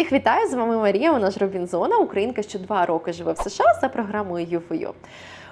Всіх вітаю! З вами Марія, вона ж Робінзона, українка, що два роки живе в США за програмою ЮФОЮ.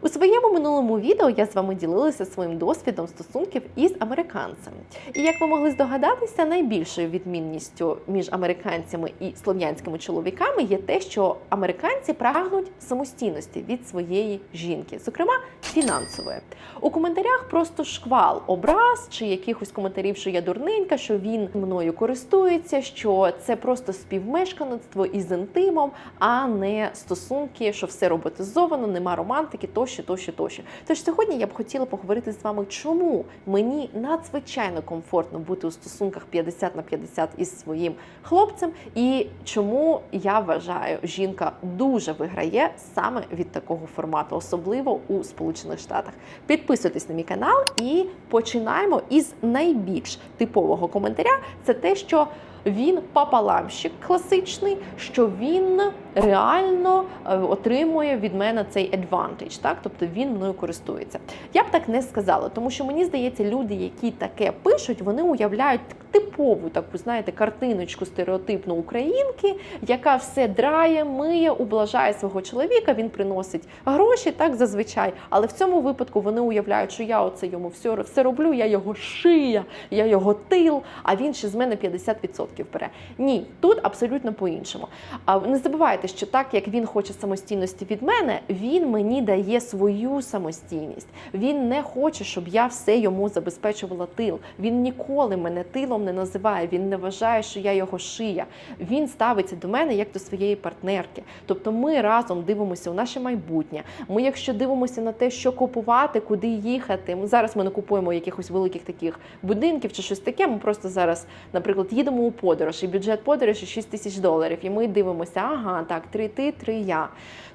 У своєму минулому відео я з вами ділилася своїм досвідом стосунків із американцем. І як ви могли здогадатися, найбільшою відмінністю між американцями і слов'янськими чоловіками є те, що американці прагнуть самостійності від своєї жінки, зокрема фінансової. У коментарях просто шквал образ чи якихось коментарів, що я дурненька, що він мною користується, що це просто співмешканство із інтимом, а не стосунки, що все роботизовано, нема романтики, тощо, тощо, тощо. Тож сьогодні я б хотіла поговорити з вами, чому мені надзвичайно комфортно бути у стосунках 50 на 50 із своїм хлопцем, і чому я вважаю, жінка дуже виграє саме від такого формату, особливо у Сполучених Штатах. Підписуйтесь на мій канал і починаємо із найбільш типового коментаря. Це те, що він папаламщик класичний, що він реально е, отримує від мене цей advantage, так тобто він мною користується. Я б так не сказала, тому що мені здається, люди, які таке пишуть, вони уявляють типову таку, знаєте, картиночку стереотипну українки, яка все драє, миє, ублажає свого чоловіка. Він приносить гроші, так зазвичай. Але в цьому випадку вони уявляють, що я оце йому все, все роблю, я його шия, я його тил, а він ще з мене 50% бере. Ні, тут абсолютно по-іншому. А не забувайте, що так як він хоче самостійності від мене, він мені дає свою самостійність. Він не хоче, щоб я все йому забезпечувала тил. Він ніколи мене тилом не називає. Він не вважає, що я його шия. Він ставиться до мене як до своєї партнерки. Тобто ми разом дивимося у наше майбутнє. Ми, якщо дивимося на те, що купувати, куди їхати. Зараз ми не купуємо якихось великих таких будинків чи щось таке. Ми просто зараз, наприклад, їдемо у подорож, і бюджет подорожі 6 тисяч доларів. І ми дивимося, ага, так, три ти, три я.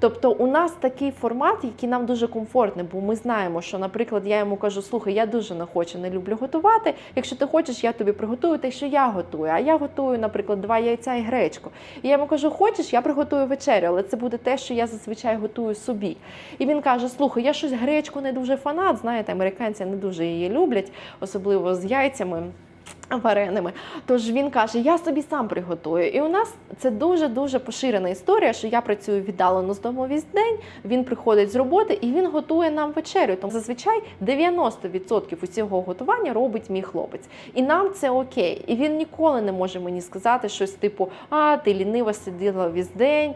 Тобто, у нас такий формат, який нам дуже комфортний, бо ми знаємо, що, наприклад, я йому кажу, слухай, я дуже не хочу, не люблю готувати. Якщо ти хочеш, я тобі приготую те, що я готую. А я готую, наприклад, два яйця і гречку. І я йому кажу, хочеш, я приготую вечерю, але це буде те, що я зазвичай готую собі. І він каже: Слухай, я щось гречку не дуже фанат. Знаєте, американці не дуже її люблять, особливо з яйцями. Вареними, тож він каже: Я собі сам приготую. І у нас це дуже дуже поширена історія, що я працюю віддалено з дому весь день. Він приходить з роботи і він готує нам вечерю. Тому зазвичай 90% усього готування робить мій хлопець, і нам це окей. І він ніколи не може мені сказати щось типу: А ти лінива сиділа весь день,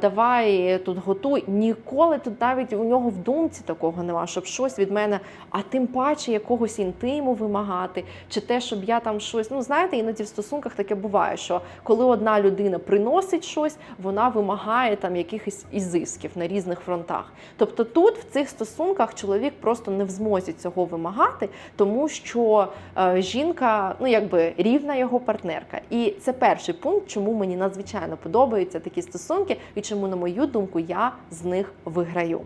давай тут готуй. Ніколи тут навіть у нього в думці такого нема, щоб щось від мене, а тим паче якогось інтиму вимагати, чи те, щоб я там щось. Ну знаєте, іноді в стосунках таке буває, що коли одна людина приносить щось, вона вимагає там якихось ізисків на різних фронтах. Тобто тут в цих стосунках чоловік просто не в змозі цього вимагати, тому що е, жінка, ну якби рівна його партнерка. І це перший пункт, чому мені надзвичайно подобаються такі стосунки, і чому, на мою думку, я з них виграю.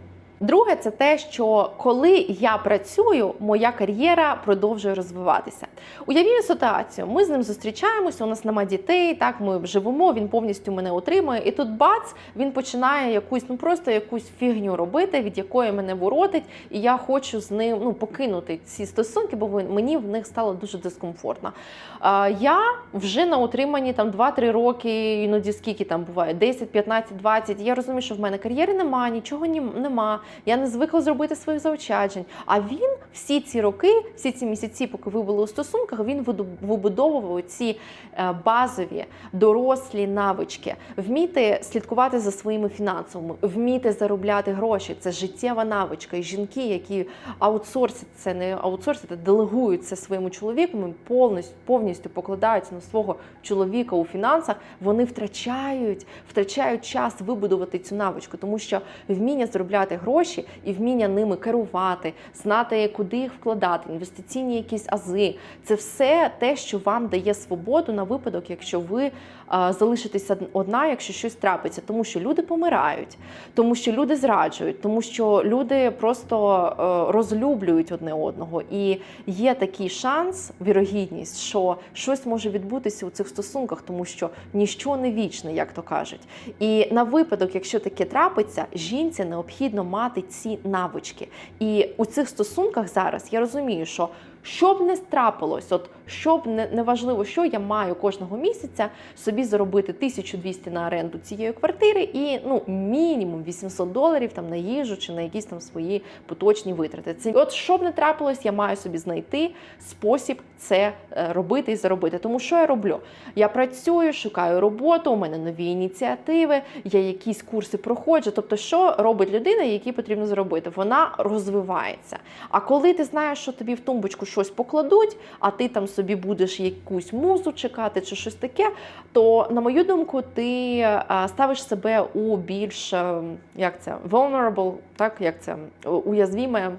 Друге, це те, що коли я працюю, моя кар'єра продовжує розвиватися. Уявімо ситуацію, ми з ним зустрічаємося, у нас нема дітей, так ми живемо, він повністю мене утримує. І тут бац, він починає якусь, ну просто якусь фігню робити, від якої мене воротить, і я хочу з ним ну, покинути ці стосунки, бо мені в них стало дуже дискомфортно. А, Я вже на утриманні там 2-3 роки, іноді скільки там буває, 10, 15, 20. Я розумію, що в мене кар'єри немає, нічого нема. Я не звикла зробити своїх заощаджень. А він всі ці роки, всі ці місяці, поки ви були у стосунках, він вибудовував ці е, базові дорослі навички, вміти слідкувати за своїми фінансовими, вміти заробляти гроші. Це життєва навичка. І жінки, які аутсорсять це не аутсорсять, а делегують це своєму чоловіку, повністю повністю покладаються на свого чоловіка у фінансах. Вони втрачають, втрачають час вибудувати цю навичку, тому що вміння заробляти гроші і вміння ними керувати, знати, куди їх вкладати, інвестиційні якісь ази. Це все те, що вам дає свободу на випадок, якщо ви а, залишитеся одна, якщо щось трапиться, тому що люди помирають, тому що люди зраджують, тому що люди просто розлюблюють одне одного. І є такий шанс, вірогідність, що щось може відбутися у цих стосунках, тому що ніщо не вічне, як то кажуть. І на випадок, якщо таке трапиться, жінці необхідно мати ці навички. І у цих стосунках зараз я розумію, що що б не трапилось, от щоб не, не важливо, що я маю кожного місяця собі заробити 1200 на оренду цієї квартири і ну мінімум 800 доларів там на їжу чи на якісь там свої поточні витрати. Це от щоб не трапилось, я маю собі знайти спосіб це е, робити і заробити. Тому що я роблю? Я працюю, шукаю роботу, у мене нові ініціативи, я якісь курси проходжу. Тобто, що робить людина, які потрібно зробити? Вона розвивається. А коли ти знаєш, що тобі в тумбочку щось покладуть, а ти там собі будеш якусь музу чекати чи щось таке, то на мою думку, ти е, ставиш себе у більш е, як це vulnerable, так як це уязвіме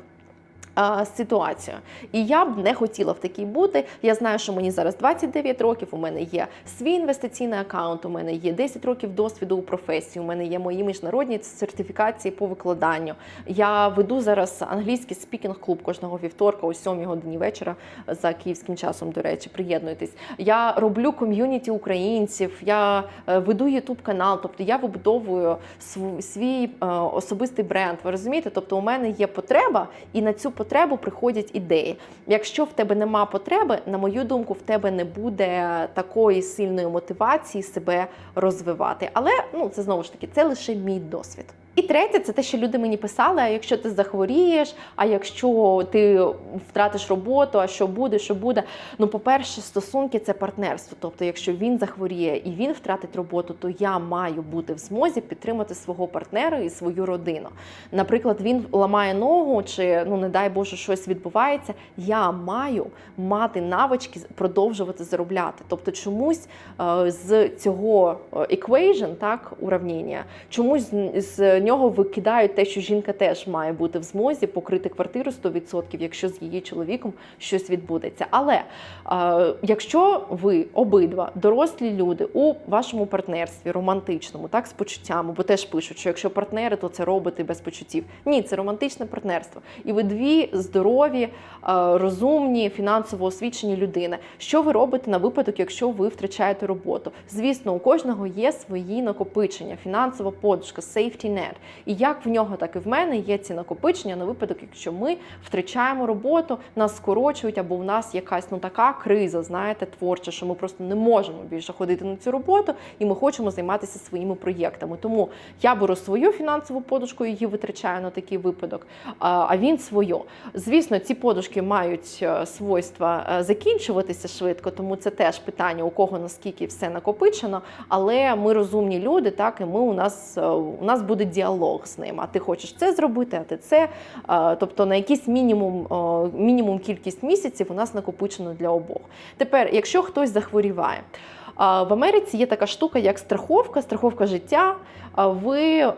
ситуацію. І я б не хотіла в такій бути. Я знаю, що мені зараз 29 років. У мене є свій інвестиційний аккаунт, у мене є 10 років досвіду у професії. У мене є мої міжнародні сертифікації по викладанню. Я веду зараз англійський спікінг-клуб кожного вівторка о 7 годині вечора за київським часом. До речі, приєднуйтесь. Я роблю ком'юніті українців. Я е, веду ютуб канал, тобто я вибудовую св- свій е, особистий бренд. Ви розумієте? Тобто, у мене є потреба, і на цю потребу приходять ідеї. Якщо в тебе нема потреби, на мою думку, в тебе не буде такої сильної мотивації себе розвивати. Але ну це знову ж таки це лише мій досвід. І третє, це те, що люди мені писали: а якщо ти захворієш, а якщо ти втратиш роботу, а що буде, що буде. Ну, по-перше, стосунки це партнерство. Тобто, якщо він захворіє і він втратить роботу, то я маю бути в змозі підтримати свого партнера і свою родину. Наприклад, він ламає ногу, чи ну не дай Боже, щось відбувається. Я маю мати навички продовжувати заробляти. Тобто, чомусь е, з цього е, equation, так, уравніння, чомусь з нього викидають те, що жінка теж має бути в змозі покрити квартиру 100%, якщо з її чоловіком щось відбудеться. Але е, якщо ви обидва дорослі люди у вашому партнерстві романтичному, так з почуттями, бо теж пишуть, що якщо партнери, то це роботи без почуттів. Ні, це романтичне партнерство. І ви дві здорові, е, розумні, фінансово освічені людини. Що ви робите на випадок, якщо ви втрачаєте роботу? Звісно, у кожного є свої накопичення, фінансова подушка, safety net. І як в нього, так і в мене є ці накопичення на випадок, якщо ми втрачаємо роботу, нас скорочують, або в нас якась ну така криза, знаєте, творча, що ми просто не можемо більше ходити на цю роботу, і ми хочемо займатися своїми проєктами. Тому я беру свою фінансову подушку, її витрачаю на такий випадок, а він свою. Звісно, ці подушки мають е, свойства е, закінчуватися швидко, тому це теж питання, у кого наскільки все накопичено. Але ми розумні люди, так і ми у нас е, у нас буде діалог з ним. А ти хочеш це зробити, а ти це. Е, Тобто на якийсь мінімум, е, мінімум кількість місяців у нас накопичено для обох. Тепер, якщо хтось захворіває. В Америці є така штука, як страховка, страховка життя. А Ви е,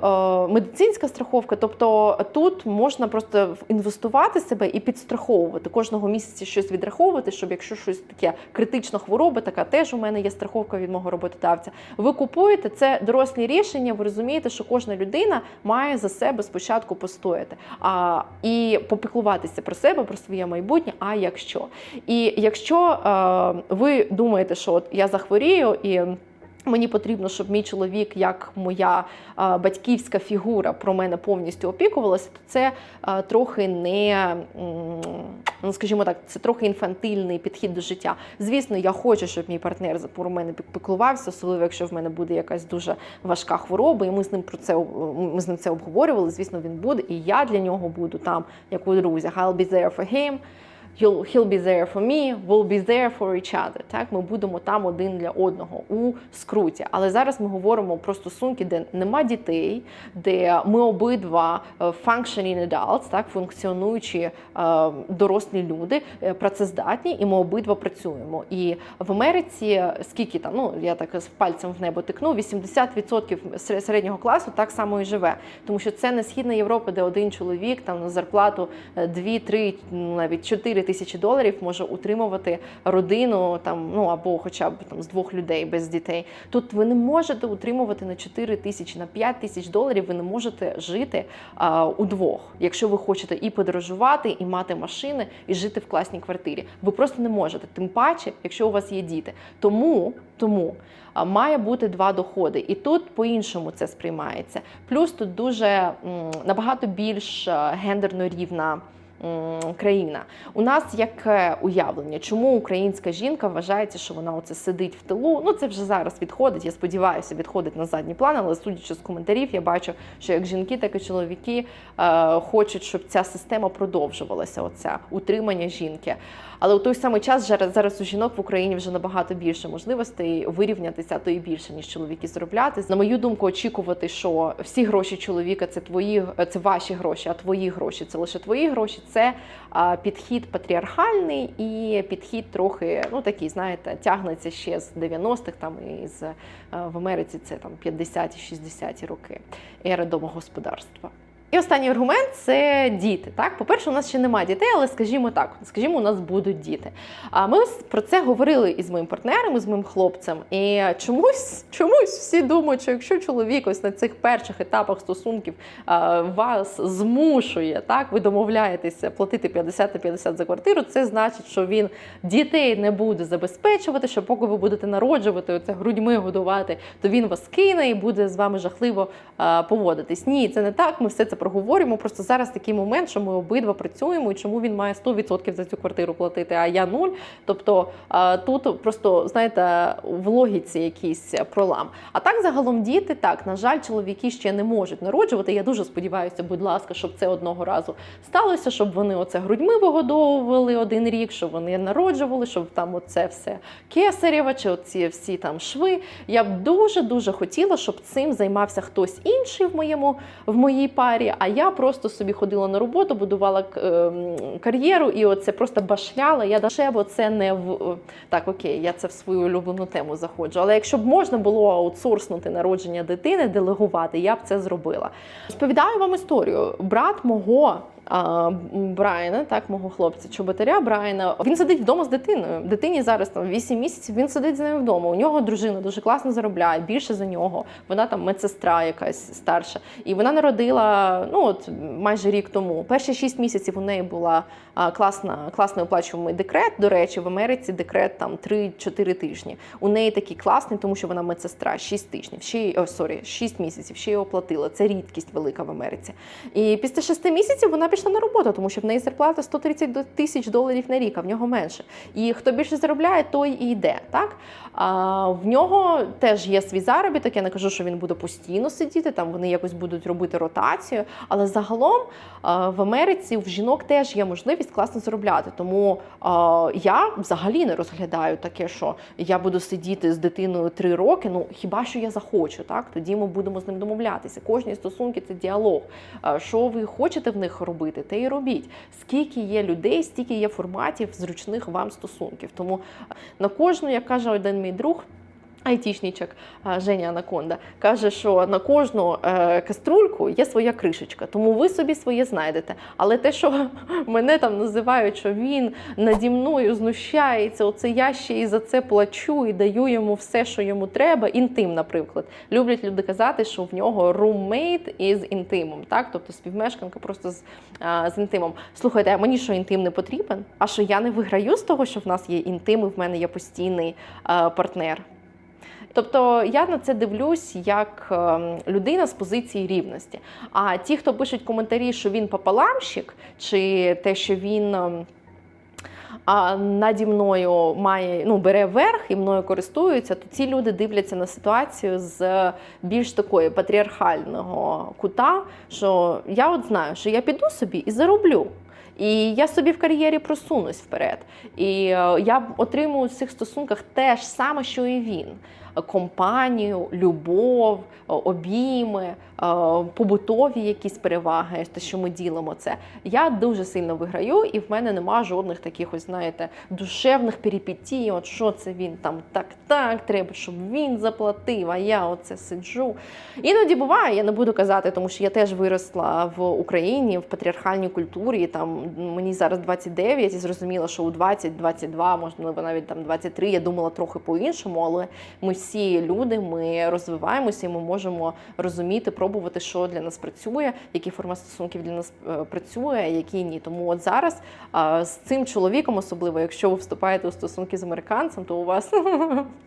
медицинська страховка, тобто тут можна просто інвестувати себе і підстраховувати кожного місяця щось відраховувати, щоб якщо щось таке критична хвороба, така теж у мене є страховка від мого роботодавця. Ви купуєте це дорослі рішення. Ви розумієте, що кожна людина має за себе спочатку постояти а, і попіклуватися про себе, про своє майбутнє. А якщо і якщо е, ви думаєте, що от я захворію і. Мені потрібно, щоб мій чоловік, як моя батьківська фігура, про мене повністю опікувалася, то це трохи не, ну скажімо так, це трохи інфантильний підхід до життя. Звісно, я хочу, щоб мій партнер про мене пік- піклувався, особливо якщо в мене буде якась дуже важка хвороба, і ми з ним про це ми з ним це обговорювали. Звісно, він буде, і я для нього буду там, як у друзях. I'll be there for him. He'll, he'll be there for me, we'll be there for each other. Так, ми будемо там один для одного у скруті. Але зараз ми говоримо про стосунки, де нема дітей, де ми обидва е, functioning adults, так, функціонуючі е, дорослі люди, е, працездатні, і ми обидва працюємо. І в Америці скільки там, ну я так з пальцем в небо тикну, 80% сер- середнього класу так само і живе. Тому що це не східна Європа, де один чоловік там на зарплату 2-3, навіть 4 тисячі доларів може утримувати родину там, ну або хоча б там з двох людей без дітей. Тут ви не можете утримувати на 4 тисячі, на 5 тисяч доларів. Ви не можете жити а, удвох, якщо ви хочете і подорожувати, і мати машини, і жити в класній квартирі. Ви просто не можете. Тим паче, якщо у вас є діти. Тому тому має бути два доходи, і тут по-іншому це сприймається. Плюс тут дуже набагато більш гендерно рівна країна. У нас яке уявлення, чому українська жінка вважається, що вона оце сидить в тилу? Ну це вже зараз відходить. Я сподіваюся, відходить на задній план, але судячи з коментарів, я бачу, що як жінки, так і чоловіки е, хочуть, щоб ця система продовжувалася. Оця утримання жінки. Але у той самий час зараз, у жінок в Україні вже набагато більше можливостей вирівнятися, то і більше ніж чоловіки заробляти. На мою думку, очікувати, що всі гроші чоловіка це твої, це ваші гроші, а твої гроші це лише твої гроші. Це підхід патріархальний і підхід трохи, ну такий, знаєте, тягнеться ще з 90-х, там і з в Америці це там 50-ті, 60-ті роки ери домогосподарства. І останній аргумент це діти. Так, по-перше, у нас ще немає дітей, але скажімо так, скажімо, у нас будуть діти. А ми про це говорили із моїм партнером, із моїм хлопцем. І чомусь, чомусь всі думають, що якщо чоловік ось на цих перших етапах стосунків вас змушує, так, ви домовляєтеся платити 50 на 50 за квартиру, це значить, що він дітей не буде забезпечувати, що поки ви будете народжувати, оце грудьми годувати, то він вас кине і буде з вами жахливо поводитись. Ні, це не так. Ми все це проговоримо. Просто зараз такий момент, що ми обидва працюємо, і чому він має 100% за цю квартиру платити, а я нуль. Тобто тут просто знаєте, в логіці якийсь пролам. А так загалом діти так, на жаль, чоловіки ще не можуть народжувати. Я дуже сподіваюся, будь ласка, щоб це одного разу сталося, щоб вони оце грудьми вигодовували один рік, щоб вони народжували, щоб там оце все кесарєва, чи оці всі там шви. Я б дуже дуже хотіла, щоб цим займався хтось інший в моєму в моїй парі. А я просто собі ходила на роботу, будувала ем, кар'єру і оце просто башляла. Я дешево це не в так, окей, я це в свою улюблену тему заходжу. Але якщо б можна було аутсорснути народження дитини, делегувати, я б це зробила. Розповідаю вам історію. Брат мого. А, Брайана, так, мого хлопця, чоботаря Брайана. Він сидить вдома з дитиною. Дитині зараз там 8 місяців. Він сидить з нею вдома. У нього дружина дуже класно заробляє, більше за нього. Вона там медсестра якась старша. І вона народила ну от майже рік тому. Перші 6 місяців у неї була класна, класний оплачуваний декрет. До речі, в Америці декрет там 3-4 тижні. У неї такий класний, тому що вона медсестра 6 тижнів. Ще о, сорі, 6 місяців. Ще й оплатила. Це рідкість велика в Америці. І після 6 місяців вона на роботу, тому що в неї зарплата 130 тисяч доларів на рік, а в нього менше. І хто більше заробляє, той і йде. Так? А в нього теж є свій заробіток. Я не кажу, що він буде постійно сидіти, там вони якось будуть робити ротацію. Але загалом а, в Америці в жінок теж є можливість класно заробляти. Тому а, я взагалі не розглядаю таке, що я буду сидіти з дитиною три роки. Ну хіба що я захочу, так тоді ми будемо з ним домовлятися. Кожні стосунки це діалог. А, Що ви хочете в них робити, те і робіть. Скільки є людей, стільки є форматів зручних вам стосунків. Тому на кожну, як каже один мій друг. Айтішнічок Женя Анаконда каже, що на кожну е, каструльку є своя кришечка, тому ви собі своє знайдете. Але те, що мене там називають, що він наді мною знущається, оце я ще і за це плачу і даю йому все, що йому треба. Інтим, наприклад. Люблять люди казати, що в нього roommate із інтимом, так? Тобто співмешканка просто з, а, з інтимом. Слухайте, а мені що інтим не потрібен? А що я не виграю з того, що в нас є інтим, і в мене є постійний а, партнер. Тобто я на це дивлюсь як ем, людина з позиції рівності. А ті, хто пишуть коментарі, що він пополамщик, чи те, що він. ем, А наді мною має ну бере верх і мною користуються, то ці люди дивляться на ситуацію з більш такої патріархального кута. Що я от знаю, що я піду собі і зароблю. І я собі в кар'єрі просунусь вперед. І е, я отримую в цих стосунках те ж саме, що і він. Компанію, любов, обійми, побутові якісь переваги, те, що ми ділимо це. Я дуже сильно виграю, і в мене нема жодних таких, ось, знаєте, душевних перипетій. От що це він там так, так, треба, щоб він заплатив, а я оце сиджу. Іноді буває, я не буду казати, тому що я теж виросла в Україні в патріархальній культурі. Там мені зараз 29 і зрозуміла, що у 20-22, можливо, навіть там 23, я думала трохи по-іншому, але ми всі люди, ми розвиваємося і ми можемо розуміти, пробувати, що для нас працює, які форми стосунків для нас е, працює, які ні. Тому от зараз з цим чоловіком, особливо, якщо ви вступаєте у стосунки з американцем, то у вас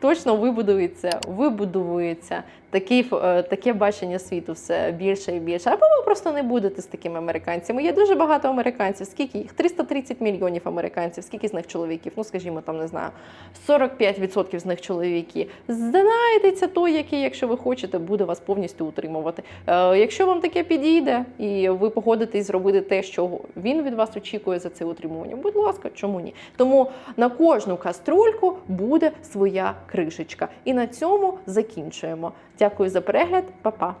точно вибудується, вибудується такий, ф- е, таке бачення світу все більше і більше. Або ви просто не будете з такими американцями. Є дуже багато американців. Скільки їх? 330 мільйонів американців. Скільки з них чоловіків? Ну, скажімо, там не знаю, 45% з них чоловіки. Знайдеться той, який, якщо ви хочете, буде вас повністю утримувати. Е, якщо вам таке підійде, і ви погодитесь зробити те, що він від вас очікує за це утримування, будь ласка, чому ні? Тому на кожну каструльку буде своя кришечка. І на цьому закінчуємо. Дякую за перегляд, Па-па!